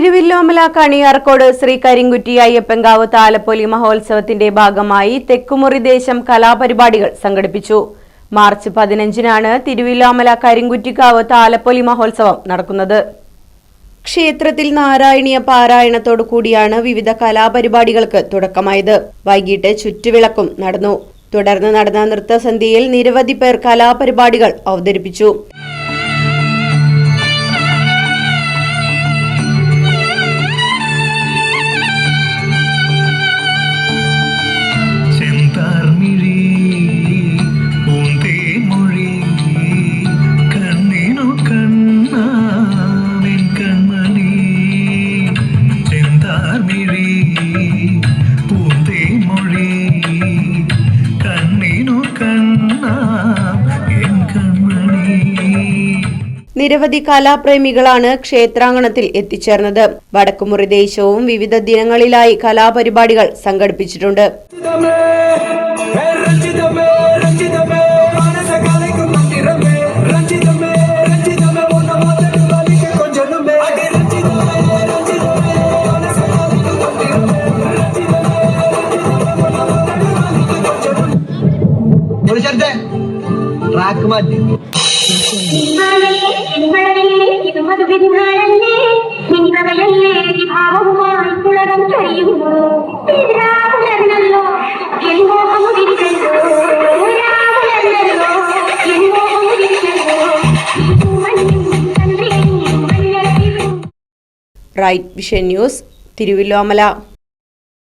തിരുവില്ലോമല കണിയാർക്കോട് ശ്രീ കരിങ്കുറ്റി അയ്യപ്പൻകാവ് താലപ്പൊലി മഹോത്സവത്തിന്റെ ഭാഗമായി തെക്കുമുറി ദേശം കലാപരിപാടികൾ സംഘടിപ്പിച്ചു. മാർച്ച് പതിനഞ്ചിനാണ് തിരുവില്ലോമല കരിങ്കുറ്റിക്കാവ് താലപ്പൊലി മഹോത്സവം നടക്കുന്നത്. ക്ഷേത്രത്തിൽ നാരായണീയ പാരായണത്തോടു കൂടിയാണ് വിവിധ കലാപരിപാടികൾക്ക് തുടക്കമായത്. വൈകിട്ട് ചുറ്റുവിളക്കും നടന്നു. തുടർന്ന് നടന്ന നൃത്തസന്ധ്യയിൽ നിരവധി പേർ കലാപരിപാടികൾ അവതരിപ്പിച്ചു. നിരവധി കലാപ്രേമികളാണ് ക്ഷേത്രാങ്കണത്തിൽ എത്തിച്ചേർന്നത്. വടക്കുമുറി ദേശവും വിവിധ ദിനങ്ങളിലായി കലാപരിപാടികൾ സംഘടിപ്പിച്ചിട്ടുണ്ട്. ഒരു ട്രാക്ക് മാറ്റി. Right vision news Thiruvilwamala